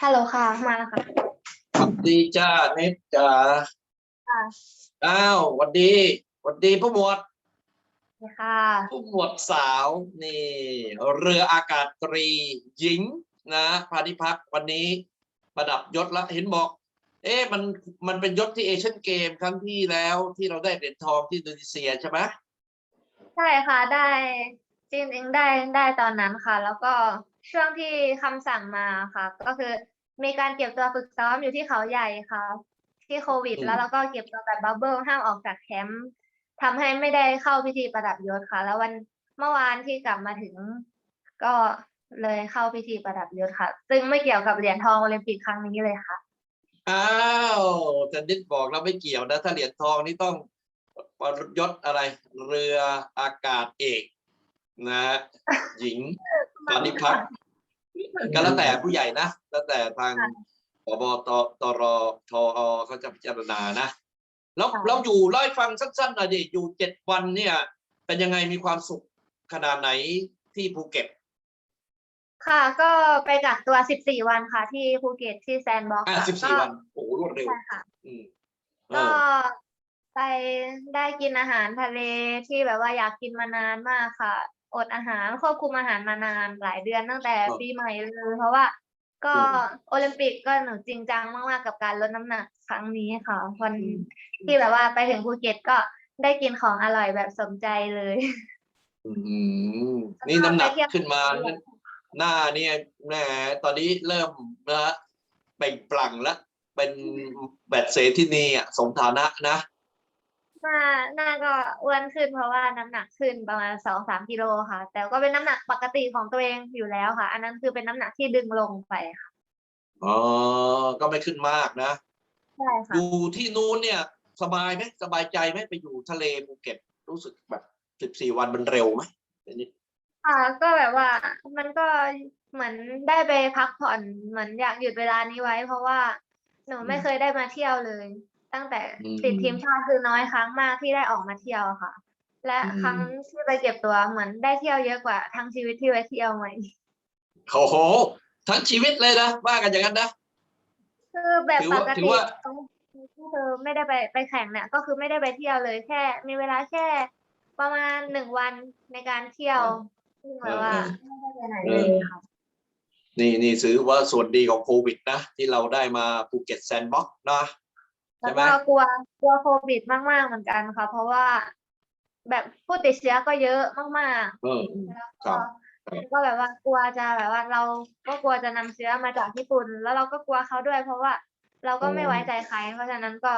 ฮัลโหลค่ะ มาแล้วค่ะ สวัสดีจ้าเน็ตจ้าค่ะ อ้าวสวัสดีสวัสดีผู้หมวด ค่ะผู้หมวดสาวนี่ เรืออากาศตรีหญิงนะพานิพักษ์วันนี้ประดับยศละเห็นบอก เอ๊ะมันมันเป็นยศที่เอเชียนเกมครั้งที่แล้วที่เราได้เหรียญทองที่อินโดนีเซียใช่ไหมใช่ค่ะได้จริงๆได้ได้ตอนนั้นค่ะ แล้วก็ ช่วงที่คำสั่งมาค่ะ ก็คือมีการเก็บตัวฝึกซ้อมอยู่ที่เขาใหญ่ค่ะ ที่โควิดแล้วเราก็เก็บตัวแบบบับเบิลห้ามออกจากแคมป์ทำให้ไม่ได้เข้าพิธีประดับยศค่ะ แล้ววันเมื่อวานที่กลับมาถึง ก็เลยเข้าพิธีประดับยศค่ะ ซึ่งไม่เกี่ยวกับเหรียญทองโอลิมปิกครั้งนี้เลยค่ะ อ้าวแต่นิดบอกเราไม่เกี่ยวนะถ้าเหรียญทองนี่ต้องยศอะไร เรืออากาศเอก นะฮะหญิง พานิพักษ์ก็แล้วแต่ผู้ใหญ่นะแล้วแต่ทางค่ะปบตตรทอเขาจะพิจารณานะแล้วค่ะเราอยู่เล่าให้ฟังสั้นๆหน่อยดิอยู่เจ็ดวันเนี่ย เป็นยังไงมีความสุขขนาดไหนที่ภูเก็ต ค่ะ ก็ไปกักตัว14วันค่ะ ที่ภูเก็ตที่แซนด์บ็อกซ์อะค่ะสิบสี่ก็วันโอ้โหรวดเร็วใช่ค่ะอืมเอก็อไปได้กินอาหารทะเลที่แบบว่าอยากกินมานานมากค่ะ อดอาหารควบคุมอาหารมานานหลายเดือนตั้งแต่ปีใหม่เลยเพราะว่า ก็โอลิมปิกก็หนูจริงจังมากๆกับการลดน้ำหนักครั้งนี้ค่ะวันที่แบบว่าไปถึงภูเก็ตก็ได้กินของอร่อยแบบสมใจเลยอืมนี่น้ำหนักไปเที่ยวขึ้นมา หน้าเนี่ยแหมตอนนี้เริ่มนะฮะเปล่งปลั่งแล้วเป็นแบบเศรษฐินีอะสมฐานะนะ หน้าหน้าก็อ้วนขึ้นเพราะว่าน้ำหนักขึ้นประมาณสองสามกิโลค่ะ แต่ก็เป็นน้ำหนักปกติของตัวเองอยู่แล้วค่ะ อันนั้นคือเป็นน้ำหนักที่ดึงลงไปค่ะอ๋อก็ไม่ขึ้นมากนะ ใช่ค่ะอยู่ที่นู้นเนี่ย สบายไหมสบายใจไหมไปอยู่ทะเลภูเก็ตรู้สึกแบบสิบสี่วันมันเร็วไหมเดี๋ยวนี้ค่ะก็แบบว่ามันก็เหมือนได้ไปพักผ่อนเหมือนอยากหยุดเวลานี้ไว้ เพราะว่าหนูไม่เคยได้มาเที่ยวเลย ตั้งแต่ติดทีมชาติคือน้อยครั้งมากที่ได้ออกมาเที่ยวอะค่ะ และครั้งที่ไปเก็บตัวเหมือนได้เที่ยวเยอะกว่าทั้งชีวิตที่ไปเที่ยวไหมโอ้โห ทั้งชีวิตเลยนะว่ากันอย่างนั้นนะคือแบบถือปว่ากถือติว่าก็คือไม่ได้ไปไปแข่งเนี่ยก็คือไม่ได้ไปเที่ยวเลยแค่ มีเวลาแค่ประมาณหนึ่งวันในการเที่ยวซึ่งแบบว่าไม่ได้ไปไหนเลยค่ะนี่นี่ถือว่าส่วนดีของโควิดนะ ที่เราได้มาภูเก็ตแซนด์บ็อกซ์นะ แล้ใช่วไหมก็กลัวกลัวโควิดมากๆเหมือนกันค่ะ เพราะว่า แบบผู้ติดเชื้อก็เยอะมากเออๆแล้วครัก็บก็แบบว่ากลัวจะแบบว่าเราก็กลัวจะนำเชื้อมาจากญี่ปุ่น แล้วเราก็กลัวเขาด้วย เพราะว่าเราก็ไม่ไว้ใจใคร เพราะฉะนั้นก็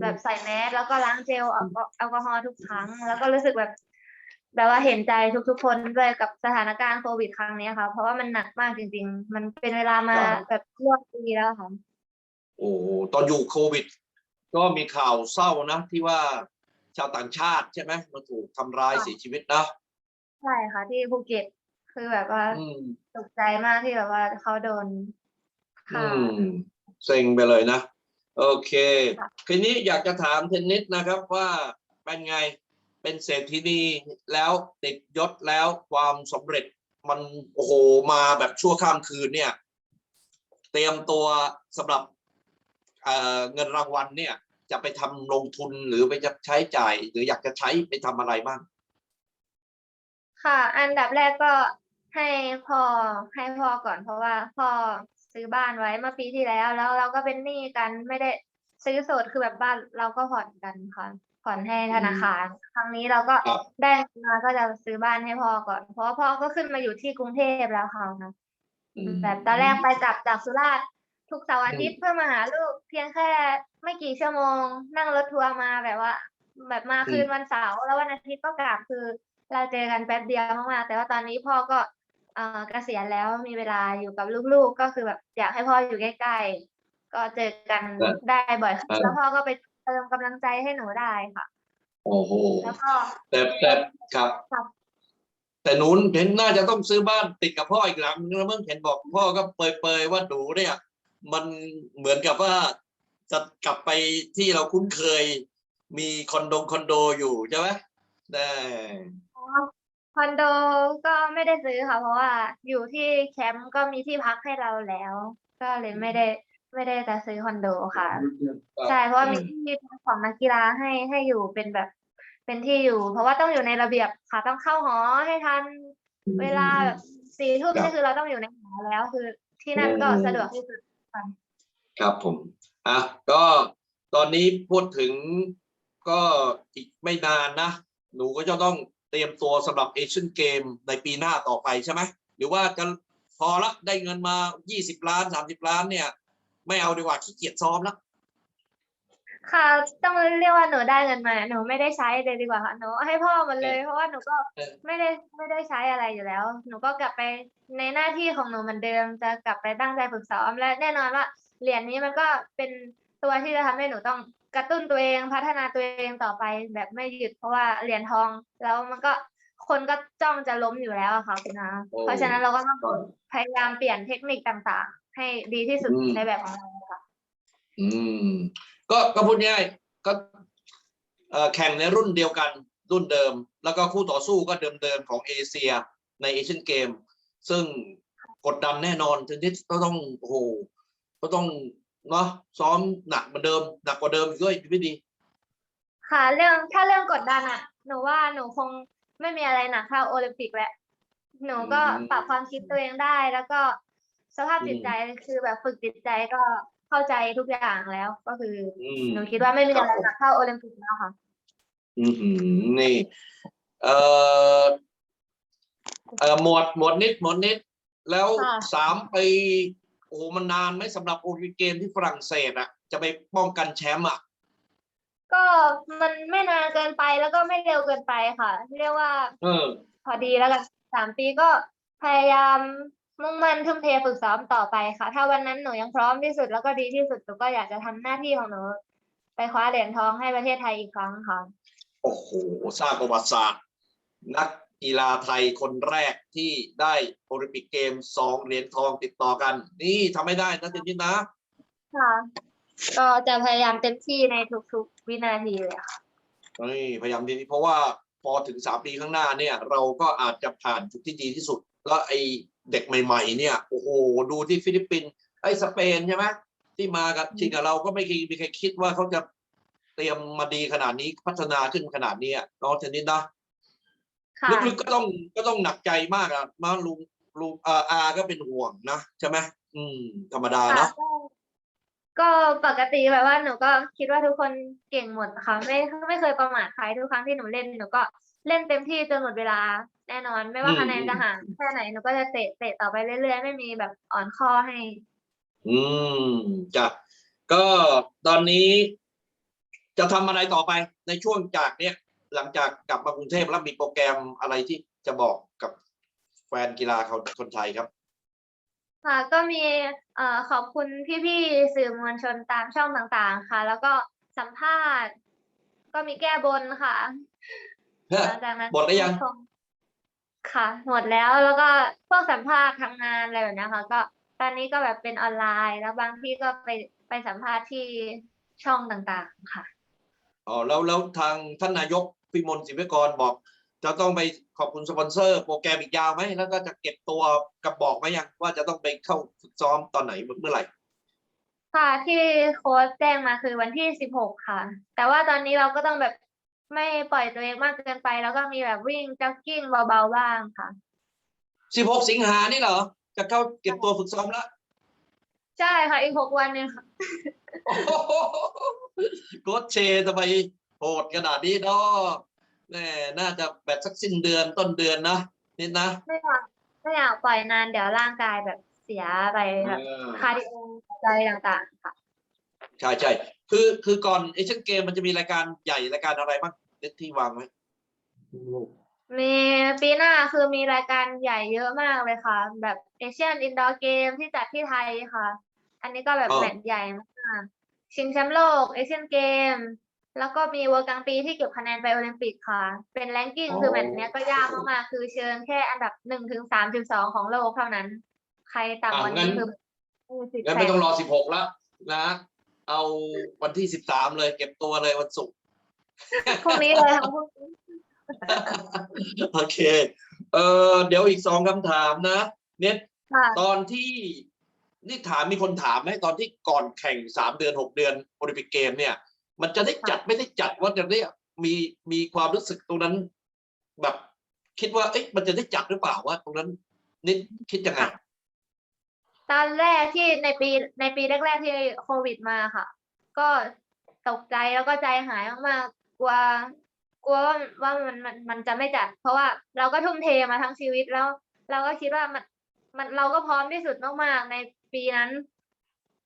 แบบใส่แมสแล้วก็ล้างเจลแอลกอแอลกอฮอล์ทุกครั้ง แล้วก็รู้สึกแบบ แบบว่าเห็นใจทุกๆคนด้วยกับสถานการณ์โควิดครั้งนี้ค่ะ เพราะว่ามันหนักมากจริง ๆ มันเป็นเวลามาครับแบบร่วมปีแล้วค่ะโอ้โหตอนอยู่โควิด ก็มีข่าวเศร้านะ ที่ว่าชาวต่างชาติใช่ไหมมาถูกทำร้ายค่ะเสียชีวิตนะใช่ค่ะ ที่ภูเก็ตคือแบบว่าอืมตกใจมากที่แบบว่าเขาโดนอืค่ะมเซ็งไปเลยนะ โอเค ค่ะทีนี้อยากจะถามเทนนิสนะครับว่าเป็นไงเป็นเศรษฐินีแล้วติดยศแล้วความสำเร็จมันโอ้โหมาแบบชั่วข้ามคืนเนี่ย เตรียมตัวสำหรับ เอ่อเงินรางวัลเนี่ย จะไปทำลงทุนหรือไปจะใช้จ่าย หรืออยากจะใช้ไปทำอะไรบ้าง ค่ะ อันดับแรกก็ให้พ่อให้พ่อก่อน เพราะว่าพ่อซื้อบ้านไว้เมื่อปีที่แล้ว แล้วเราก็เป็นหนี้กันไม่ได้ซื้อสดคือแบบบ้านเราก็ผ่อนกันค่ะผ่อนให้ธนาคาร ครั้งนี้เราก็ครับได้เงินมาก็จะซื้อบ้านให้พ่อก่อน เพราะว่าพ่อก็ขึ้นมาอยู่ที่กรุงเทพแล้วค่ะนะอืมแบบตอนแรกไปกลับจากสุราษฎร์ ทุกเสาร์อาทิตย์เพื่อมาหาลูก เพียงแค่ไม่กี่ชั่วโมง นั่งรถทัวร์มาแบบว่า แบบมาคืนวันเสาร์แล้ววันอาทิตย์ก็กลับคือ เราเจอกันแป๊บเดียวมากๆแต่ว่าตอนนี้พ่อก็เอ่อเกษียณแล้วมีเวลาอยู่กับลูกๆ ก็คือแบบอยากให้พ่ออยู่ใกล้ๆ ก็เจอกันครับได้บ่อยขึ้นครับแล้วพ่อก็ไปเติมกำลังใจให้หนูได้ค่ะ โอ้โหแล้วก็แต่แต่ครับครับแต่หนูเห็นน่าจะต้องซื้อบ้านติดกับพ่ออีกหลังนึงแล้วมึงเห็นบอกพ่อก็เปรยๆว่าหนูเนี่ย มันเหมือนกับว่าจะกลับไปที่เราคุ้นเคย มีคอนโดคอนโดอยู่ใช่ไหมได้คอนโดก็ไม่ได้ซื้อค่ะ เพราะว่าอยู่ที่แคมป์ก็มีที่พักให้เราแล้วแก็เลยไม่ได้ไม่ได้จะซื้อคอนโดค่ะครับใช่เพราะว่ามีอืมที่ของนักกีฬาให้ให้อยู่เป็นแบบ เป็นที่อยู่ เพราะว่าต้องอยู่ในระเบียบค่ะต้องเข้าหอให้ทันเวลาแบบสี่ทุ่มครับนี่คือเราต้องอยู่ในหอแล้วคือที่นั่นก็อืมสะดวกที่สุด ครับผมอะก็ตอนนี้พูดถึงก็อีกไม่นานนะ หนูก็จะต้องเตรียมตัวสำหรับเอเชียนเกมในปีหน้าต่อไปใช่ไหมหรือว่าจะพอละได้เงินมา 20 ล้าน 30 ล้านเนี่ย ไม่เอาดีกว่าขี้เกียจซ้อมแล้ว ค่ะต้องเรียกว่าหนูได้เงินมาหนูไม่ได้ใช้เลยดีกว่าค่ะหนูให้พ่อหมดเลย เพราะว่าหนูก็เออไม่ได้ไม่ได้ใช้อะไรอยู่แล้ว หนูก็กลับไปในหน้าที่ของหนูเหมือนเดิม จะกลับไปตั้งใจฝึกซ้อมและแน่นอนว่าเหรียญนี้มันก็เป็นตัวที่จะทำให้หนูต้องกระตุ้นตัวเองพัฒนาตัวเองต่อไปแบบไม่หยุดเพราะว่าเหรียญทองแล้วมันก็คนก็จ้องจะล้มอยู่แล้วอะค่ะคุณอาโอ้เพราะฉะนั้นเราก็ต้องครับพยายามเปลี่ยนเทคนิคต่างๆ ให้ดีที่สุดอืมในแบบของเราค่ะอืม ก็ก็พูดง่ายๆก็เอ่อแข่งในรุ่นเดียวกันรุ่นเดิม แล้วก็คู่ต่อสู้ก็เดิมๆของเอเชียในเอเชียนเกม ซึ่งกดดันแน่นอนถึงที่ก็ต้องโอ้โหก็ต้องเนาะซ้อมหนักเหมือนเดิม หนักกว่าเดิมอีกด้วยพี่ดีค่ะเรื่องถ้าเรื่องกดดันอะ หนูว่าหนูคงไม่มีอะไรหนักเท่าโอลิมปิกแหละ หนูก็อืมปรับความคิดตัวเองได้ แล้วก็สภาพจิตอืมใจคือแบบฝึกจิตใจก็ เข้าใจทุกอย่างแล้ว ก็คืออือมหนูคิดว่าไม่มีครับอะไรผมหนักเท่าโอลิมปิกแล้วค่ะ อืมหือนี่ เอ่อเอ่อหมวดหมวดนิดหมวดนิด แล้วค่ะ สามปีโอ้โหมันนานไหมสำหรับโอลิมปิกเกมที่ฝรั่งเศสอะจะไปป้องกันแชมป์อะก็มันไม่นานเกินไปแล้วก็ไม่เร็วเกินไปค่ะ เรียกว่าเออ พอดีแล้วกันสามปีก็พยายาม มุ่งมั่นทุ่มเทฝึกซ้อมต่อไปค่ะ ถ้าวันนั้นหนูยังพร้อมที่สุดแล้วก็ดีที่สุดหนูก็อยากจะทำหน้าที่ของหนู ไปคว้าเหรียญทองให้ประเทศไทยอีกครั้งค่ะ โอ้โหสร้างประวัติศาสตร์ นักกีฬาไทยคนแรกที่ได้โอลิมปิกเกมสองเหรียญทองติดต่อกัน นี่ทำไม่ได้นะเจนนี่นะค่ะ ก็จะพยายามเต็มที่ในทุกๆวินาทีเลยค่ะนี่พยายามดีๆเพราะว่าพอถึงสามปีข้างหน้าเนี่ย เราก็อาจจะผ่านจุดที่ดีที่สุด แล้วไอ้ เด็กใหม่ๆเนี่ยโอ้โหดูที่ฟิลิปปินส์ไอ้สเปนใช่ไหมที่มากับชิงกับเราก็ไม่เคยมีใครคิดว่าเขาจะเตรียมมาดีขนาดนี้พัฒนาขึ้นขนาดนี้อะน้องเทนนิสนะค่ะลึกๆก็ต้องก็ต้องหนักใจมากอะมาลุงลุงอาอาก็เป็นห่วงนะใช่ไหมอืม ธรรมดาค่ะเนาะก็ก็ปกติแบบว่าหนูก็คิดว่าทุกคนเก่งหมดค่ะไม่ไม่เคยประมาทใครทุกครั้งที่หนูเล่นหนูก็เล่นเต็มที่จนหมดเวลา แน่นอน ไม่ว่าคะแนนจะห่างแค่ไหนหนูก็จะเตะเตะต่อไปเรื่อยๆ ไม่มีแบบอ่อนข้อให้ อืมจ้ะก็ตอนนี้ จะทำอะไรต่อไปในช่วงจากเนี้ยหลังจากกลับมากรุงเทพแล้วมีโปรแกรมอะไรที่จะบอกกับแฟนกีฬาเขาคนไทยครับ ค่ะก็มีเอ่อขอบคุณพี่ๆสื่อมวลชนตามช่องต่างๆค่ะ แล้วก็สัมภาษณ์ ก็มีแก้บนค่ะหลังจากนั้นหมดหรือยังชม ค่ะ หมดแล้วแล้วก็พวกสัมภาษณ์ทำงานอะไรแบบเนี้ยค่ะ ก็ตอนนี้ก็แบบเป็นออนไลน์ แล้วบางที่ก็ไปไปสัมภาษณ์ที่ช่องต่างๆค่ะอ๋อแล้วแล้วทางท่านนายกพิมลศิวิกรบอก จะต้องไปขอบคุณสปอนเซอร์ โปรแกรมอีกยาวไหมแล้วก็จะเก็บตัวกับบอกไหมยังว่าจะต้องไปเข้าฝึกซ้อมตอนไหนเมื่อไหร่ค่ะที่โค้ชแจ้งมาคือวันที่สิบหกค่ะ แต่ว่าตอนนี้เราก็ต้องแบบ ไม่ปล่อยตัวเองมากเกินไป แล้วก็มีแบบวิ่งจ็อกกิ้งเบาๆบ้างค่ะ16สิงหานี่เหรอ จะเข้าเก็บตัวฝึกซ้อมแล้วใช่ค่ะอีกหกวันเนี่ยค่ะโอ้โหโค้ชเชทำไมโหดขนาดนี้เนาะแน่น่าจะแบบสักสิ้นเดือนต้นเดือนนะนิดนะไม่อยากไม่อยากปล่อยนานเดี๋ยวร่างกายแบบเสียไปแบบเออ คาร์ดิโอใจต่างๆค่ะ ใช่ใช่ คือคือก่อนเอเชียนเกมมันจะมีรายการใหญ่รายการอะไรบ้างที่วางไว้มีปีหน้าคือมีรายการใหญ่เยอะมากเลยค่ะ แบบเอเชียนอินดอร์เกมที่จัดที่ไทยค่ะ อันนี้ก็แบบอ๋อแมตช์ใหญ่มากชิงแชมป์โลกเอเชียนเกม แล้วก็มีเวิลด์กลางปีที่เก็บคะแนนไปโอลิมปิกค่ะ เป็นแรงกิ้งคือแมตช์เนี้ยก็ยากมากๆคือเชิญแค่อันดับหนึ่งถึงสามจุดสองของโลกเท่านั้น ใครต่ำกว่านี้คือไม่มีสิทธิ์งั้นแข่ไม่งต้องรอ16แล้วนะ เอาวันที่13เลย เก็บตัวเลยวันศุกร์พรุ่งนี้เลยค่ะพรุ่งนี้โอเค เออเดี๋ยวอีกสองคำถามนะ เน็ตค่ะตอนที่นี่ถามมีคนถามไหมตอนที่ก่อนแข่งสามเดือนหกเดือนโอลิมปิกเกมเนี่ย มันจะได้จัดไม่ได้จัดว่าจะได้มีมีความรู้สึกตรงนั้น แบบ คิดว่าเอ๊ะมันจะได้จัดหรือเปล่าว่า ตรงนั้นนิดคิดยังไงค่ะ ตอนแรกที่ในปีในปีแรกๆที่โควิดมาค่ะ ก็ตกใจแล้วก็ใจหายมากๆกลัวกลัวว่าว่ามันมันมันจะไม่จัด เพราะว่าเราก็ทุ่มเทมาทั้งชีวิตแล้ว เราก็คิดว่ามันมันเราก็พร้อมที่สุดมากๆในปีนั้น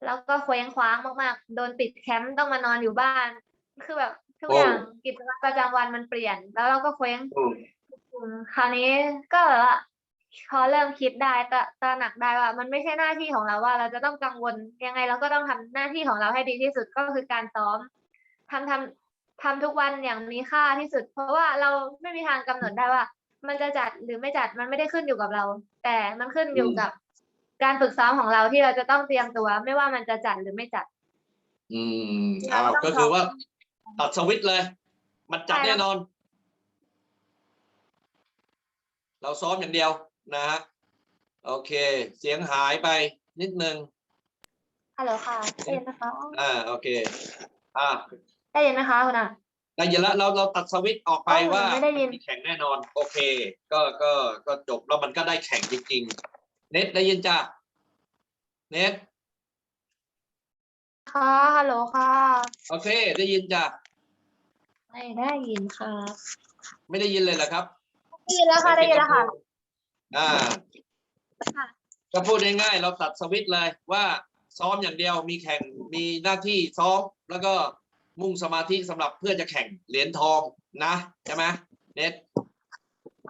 แล้วก็เคว้งคว้างมากๆ โดนปิดแคมป์ต้องมานอนอยู่บ้าน คือแบบทุกโอ้อย่างกิจวัตรประจำวันมันเปลี่ยน แล้วเราก็เคว้งอืมอืมคราวนี้ก็แบบว่า พอเริ่มคิดได้ตระตระหนักได้ว่า มันไม่ใช่หน้าที่ของเราว่า เราจะต้องกังวลยังไงเราก็ต้องทำหน้าที่ของเราให้ดีที่สุดก็คือการซ้อมทำทำทำทุกวันอย่างมีค่าที่สุด เพราะว่าเราไม่มีทางกำหนดได้ว่า มันจะจัดหรือไม่จัดมันไม่ได้ขึ้นอยู่กับเรา แต่มันขึ้นอยู่อืมกับการฝึกซ้อมของเราที่เราจะต้องเตรียมตัว ไม่ว่ามันจะจัดหรือไม่จัด อืมเราอ้าวต้องก็คือซ้อมว่าตัดสวิตช์เลย มันจัดใช่แน่นอน เราซ้อมอย่างเดียว นะฮะโอเค เสียงหายไปนิดนึงฮัลโหลค่ะได้ยินนะคะอ่าโอเค อ่าได้ยินนะคะคุณอะได้ยินแล้วเราเราตัดสวิตช์ออกไปเออว่าไม่ได้ยินมีแข่งแน่นอน โอเค ก็ก็ก็จบแล้วมันก็ได้แข่งจริง ๆ เน็ตได้ยินจ้ะเน็ตค่ะฮัลโหลค่ะ โอเค ได้ยินจ้ะไม่ได้ยินค่ะ ไม่ได้ยินเลยเหรอครับได้ยินแล้วค่ะได้ยินแล้วค่ะ อ่าค่ะก็พูดง่ายๆเราตัดสวิตช์เลยว่าซ้อมอย่างเดียวมีแข่งมีหน้าที่ซ้อมแล้วก็มุ่งสมาธิสำหรับเพื่อจะแข่งเหรียญทองนะใช่ไหมเน็ต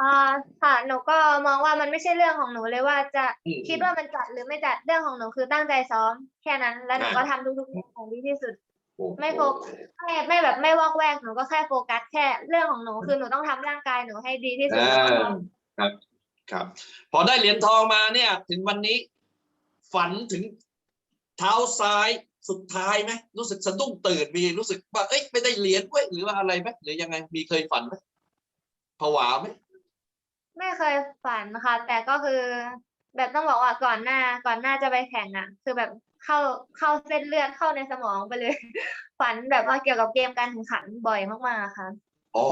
อ่าค่ะ หนูก็มองว่ามันไม่ใช่เรื่องของหนูเลยว่าจะอืมคิดว่ามันจัดหรือไม่จัดเรื่องของหนูคือตั้งใจซ้อมแค่นั้น แล้วหนูอ่า ก็ทำทุกๆอย่างของดีที่สุดโอ้โหไม่โฟกไม่ไม่แบบไม่วอกแวกหนูก็แค่โฟกัสแค่เรื่องของหนูคือหนูต้องทำร่างกายหนูให้ดีที่สุดอ่าแล้วก็ครับ ครับ พอได้เหรียญทองมาเนี่ย ถึงวันนี้ ฝันถึงเท้าซ้ายสุดท้ายไหมรู้สึกสะดุ้งตื่นมีรู้สึกว่าเอ้ยไม่ได้เหรียญเว้ยหรือว่าอะไรไหมหรือยังไงมีเคยฝันไหมผวาไหมไม่เคยฝันค่ะ แต่ก็คือ แบบต้องบอกว่าก่อนหน้าก่อนหน้าจะไปแข่งอะ คือแบบเข้าเข้าเส้นเลือดเข้าในสมองไปเลย ฝันแบบว่าเกี่ยวกับเกมการแข่งขันบ่อยมากๆค่ะอ๋อ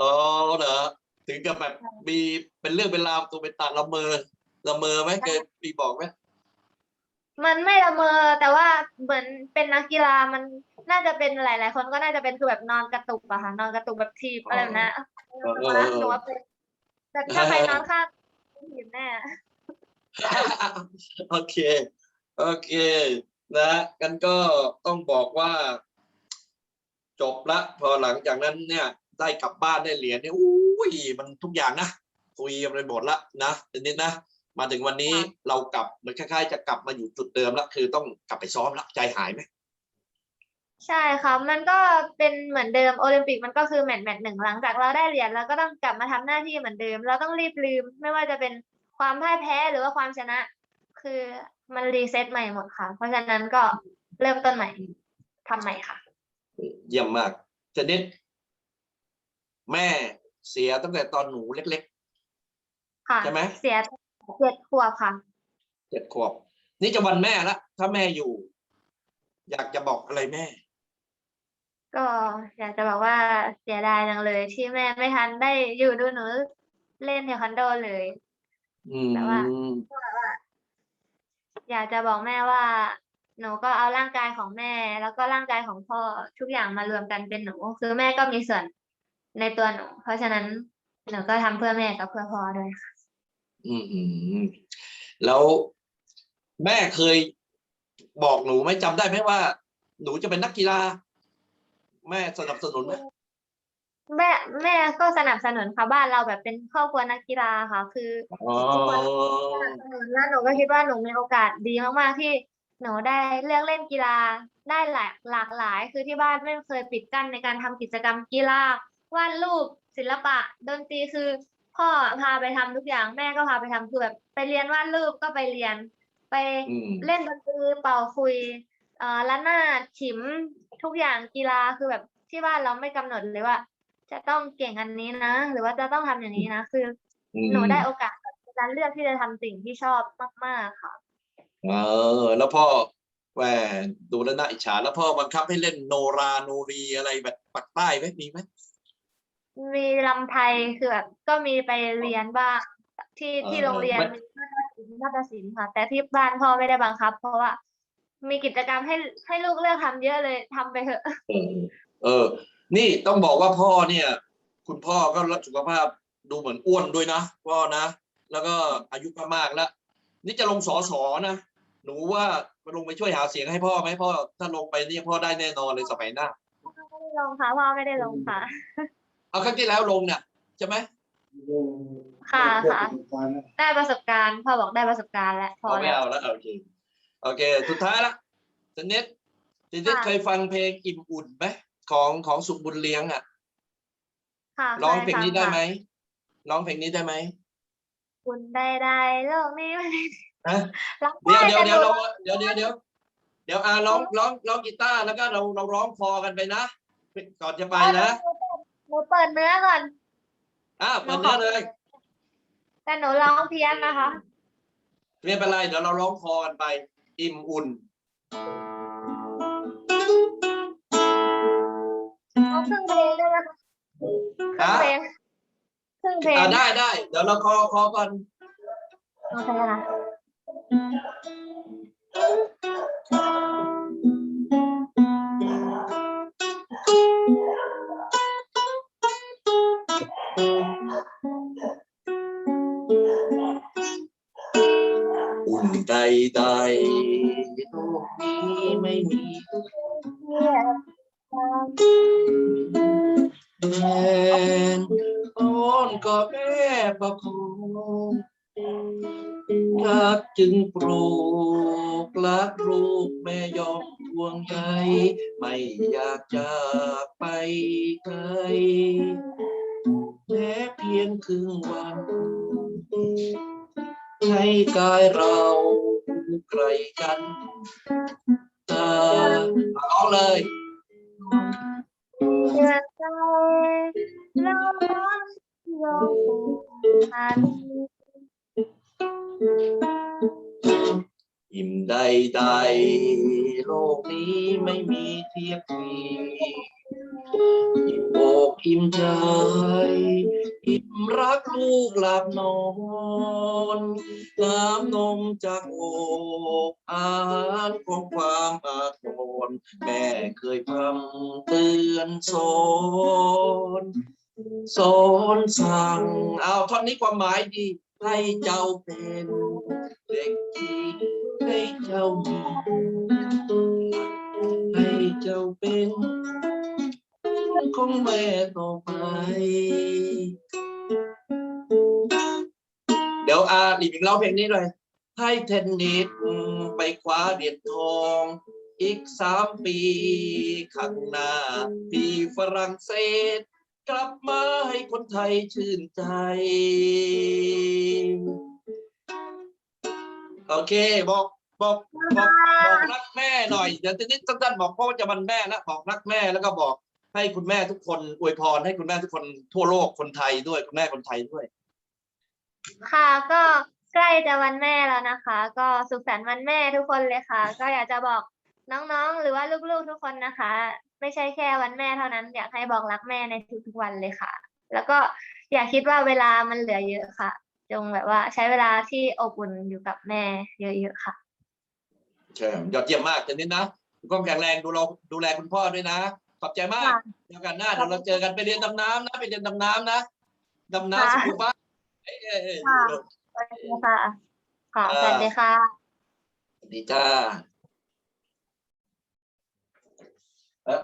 อ๋อเหรอ ถึงกับแบบมีเป็นเรื่องเป็นราวตัวเป็นตาละเมอละเมอไหมเคยมีบอกไหมมันไม่ละเมอแต่ว่าเหมือนเป็นนักกีฬามันน่าจะเป็นหลาย ๆ คนก็น่าจะเป็นคือแบบนอนกระตุกอะค่ะนอนกระตุกแบบทีบอะไรแบบนั้นเออหนูว่าหนูว่าเป็นแต่ถ้าไปนอนข้างทีบแน่โอเค โอเค นะกันก็ต้องบอกว่า จบละ พอหลังจากนั้นเนี่ย ได้กลับบ้านได้เหรียญเนี่ยอุ้ ยมันทุกอย่างนะคุยกันไปหมดละนะทีนี้นะ มาถึงวันนี้ค่ะเรากลับเหมือนคล้ายๆ จะกลับมาอยู่จุดเดิมละคือต้องกลับไปซ้อมละใจหายไหมใช่ค่ะมันก็เป็นเหมือนเดิมโอลิมปิกมันก็คือแมตช์แมตช์หนึ่งหลังจากเราได้เหรียญเราก็ต้องกลับมาทำหน้าที่เหมือนเดิม เราต้องรีบลืม ไม่ว่าจะเป็นความพ่ายแพ้หรือว่าความชนะ คือมันรีเซ็ตใหม่หมดค่ะ เพราะฉะนั้นก็เริ่มต้นใหม่ทำใหม่ค่ะ เยี่ยมมากชนิด แม่ เสียตั้งแต่ตอนหนูเล็ก ค่ะใช่ไหม เสียเจ็ดขวบค่ะ ๆเจ็ดขวบ นี่จะวันแม่ละถ้าแม่อยู่ อยากจะบอกอะไรแม่ ก็อยากจะบอกว่าเสียดายจังเลย ที่แม่ไม่ทันได้อยู่ดูหนูเล่นเทควันโดเลย อืแต่ว่ามอยากจะบอกแม่ว่า หนูก็เอาร่างกายของแม่ แล้วก็ร่างกายของพ่อทุกอย่างมารวมกันเป็นหนู คือแม่ก็มีส่วน ในตัวหนู เพราะฉะนั้นหนูก็ทำเพื่อแม่กับเพื่อพ่อด้วยค่ะ อืมอืมแล้วแม่เคยบอกหนูไหมจำได้ไหมว่า หนูจะเป็นนักกีฬา แม่สนับสนุนไหมแม่แม่ก็สนับสนุนค่ะบ้านเราแบบเป็นครอบครัวนักกีฬาค่ะ คืออ๋อสนับสนุนแล้วหนูก็คิดว่าหนูมีโอกาสดีมากๆที่หนูได้เลือกเล่นกีฬาได้หลากหลากหลาย คือที่บ้านไม่เคยปิดกั้นในการทำกิจกรรมกีฬา วาดรูปศิลปะดนตรีคือ พ่อพาไปทำทุกอย่างแม่ก็พาไปทำคือแบบไปเรียนวาดรูปก็ไปเรียน ไปอืมเล่นดนตรีเป่าคุยเอ่อละนาดขิมทุกอย่างกีฬาคือแบบที่บ้านเราไม่กำหนดเลยว่า จะต้องเก่งอันนี้นะ หรือว่าจะต้องทำอย่างนี้นะ คืออืมหนูได้โอกาสในการเลือกที่จะทำสิ่งที่ชอบมาก ๆ ค่ะ เออ แล้วพ่อแหวดูแล้วน่าอิจฉา แล้วพ่อบังคับให้เล่นโนราโนรีอะไรแบบปักใต้ไหมมีไหม มีลำไทยคือแบบก็มีไปเรียนบ้างที่ที่เออโรงเรียนไม่มีนาฏศิลป์นาฏศิลป์ค่ะ แต่ที่บ้านพ่อไม่ได้บังคับ เพราะว่า มีกิจกรรมให้ให้ลูกเลือกทำเยอะเลยทำไปเถอะ เออเออ นี่ต้องบอกว่าพ่อเนี่ย คุณพ่อก็รักสุขภาพดูเหมือนอ้วนด้วยนะพ่อนะ แล้วก็อายุก็มากแล้ว นี่จะลงสอสอนะ หนูว่ามาลงไปช่วยหาเสียงให้พ่อไหมพ่อ ถ้าลงไปนี่พ่อได้แน่นอนเลยสมัยหน้า ไม่ได้ลงค่ะพ่อไม่ได้ลงค่ะ เอาครั้งที่แล้วลงเนี่ยใช่ไหมค่ะค่ะได้ประสบการณ์พ่อบอกได้ประสบการณ์แล้วพอเอาไม่แล้วเอาแล้วโอเคโอเคสุดท้ายละเจนนิดเจนนิดค่ะเคยฟังเพลงอิ่มอุ่นไหมของของสุขบุญเลี้ยงอะค่ะร้องคยเพลงนี้ฟัได้ค่ะไหมร้องเพลงนี้ได้ไหมคุณใดๆโลกนี้ไม่ได้ฮะร้องเดี๋ยวได้เดี๋ยวแต่เดี๋ยวหนูเราเดี๋ยวเดี๋ยวเดี๋ยวเดี๋ยวอ่าร้องร้องร้องกีตาร์แล้วก็เราเราร้องคอกันไปนะก่อนจะไปนะห นูเปิดเนื้อก่อน อ่าเปิดเนื้อเลย แต่หนูร้องเพี้ยนนะคะ ไม่เป็นไร เดี๋ยวเราร้องคอกันไป อิ่มอุ่นเอาครึ่งเพลงได้ไหมคะครึ่งฮะเพลงครึ่งเพลงอ่าได้ได้ เดี๋ยวเราคอคอก่อน โอเคค่ะ ใดใดโลกนี้ไม่มีเงียบฟังแฟนอ้อนก็แม่ประคองรักจึงปลูกรักลูกแม่ยอมห่วงใยไม่อยากจากไปไกลแม้เพียงครึ่งวัน ให้กายเราไกลกันตาร้องเลยเดือดใจร้อนลงมันอิ่มใดใดโลกนี้ไม่มีเทียบทีอิ่มอกอิ่มใจ กลูกหลับนอนน้ำนมจากอกอาหารของความอาทรแม่เคยพรำเตือนสอนสอนสั่งเอาท่อนนี้ความหมายดีให้เจ้าเป็นเด็กที่ให้เจ้ามีให้เจ้าเป็นของแม่ต่อไป อาหลีบิงเล่าเพลงนี้เลย ให้เทนนิสไปคว้าเหรียญทอง อีกสามปีข้างหน้า ที่ฝรั่งเศส กลับมาให้คนไทยชื่นใจ โอเคบอกบอกบอกบอกรักแม่หน่อย เดี๋ยวทีนี้สั้นๆบอกพ่อจะวันแม่แล้วบอกรักแม่แล้วก็บอกให้คุณแม่ทุกคนอวยพรให้คุณแม่ทุกคนทั่วโลกคนไทยด้วยคุณแม่คนไทยด้วย ค่ะก็ใกล้จะวันแม่แล้วนะคะ ก็สุขสันต์วันแม่ทุกคนเลยค่ะ ก็อยากจะบอกน้องๆ หรือว่าลูกๆทุกคนนะคะ ไม่ใช่แค่วันแม่เท่านั้น อยากให้บอกรักแม่ในทุกๆวันเลยค่ะ แล้วก็อย่าคิดว่าเวลามันเหลือเยอะค่ะ จงแบบว่าใช้เวลาที่อบอุ่นอยู่กับแม่เยอะๆค่ะใช่ยอดเยี่ยมมากเจนนิดนะคุณก้องแข็งแรงดูเราดูแลคุณพ่อด้วยนะขอบใจมากค่ะเดี๋ยวกันหน้าเดี๋ยวเราเจอกันไปเรียนดำน้ำนะไปเรียนดำน้ำนะดำน้ำสค่ะกูบ้า เอ้ยเอ้ยเอ้ยค่ะสวัสดีค่ะค่ะอ่าสวัสดีค่ะ สวัสดีจ้าเอ๊ะ